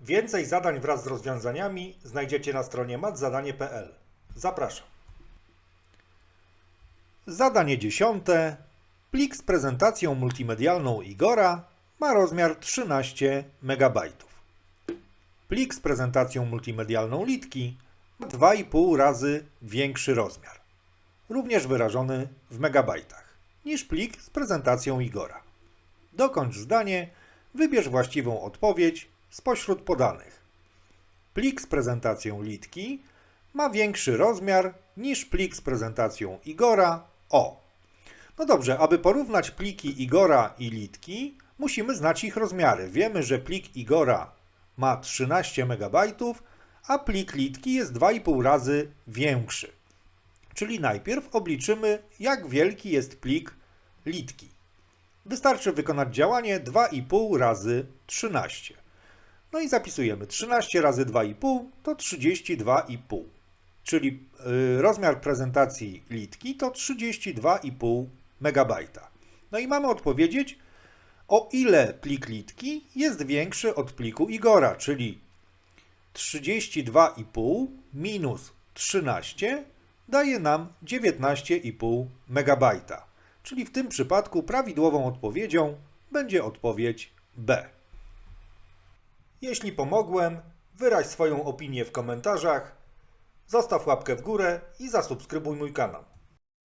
Więcej zadań wraz z rozwiązaniami znajdziecie na stronie matzadanie.pl. Zapraszam. Zadanie dziesiąte. Plik z prezentacją multimedialną Igora ma rozmiar 13 MB. Plik z prezentacją multimedialną Litki ma 2,5 razy większy rozmiar, również wyrażony w megabajtach, niż plik z prezentacją Igora. Dokończ zdanie, wybierz właściwą odpowiedź spośród podanych. Plik z prezentacją Litki ma większy rozmiar niż plik z prezentacją Igora O. No dobrze, aby porównać pliki Igora i Litki, musimy znać ich rozmiary. Wiemy, że plik Igora ma 13 MB, a plik Litki jest 2,5 razy większy. Czyli najpierw obliczymy, jak wielki jest plik Litki. Wystarczy wykonać działanie 2,5 razy 13. No i zapisujemy 13 razy 2,5 to 32,5. Czyli y, rozmiar prezentacji litki to 32,5 MB. No i mamy odpowiedzieć, o ile plik litki jest większy od pliku Igora, czyli 32,5 minus 13 daje nam 19,5 MB. Czyli w tym przypadku prawidłową odpowiedzią będzie odpowiedź B. Jeśli pomogłem, wyraź swoją opinię w komentarzach, zostaw łapkę w górę i zasubskrybuj mój kanał.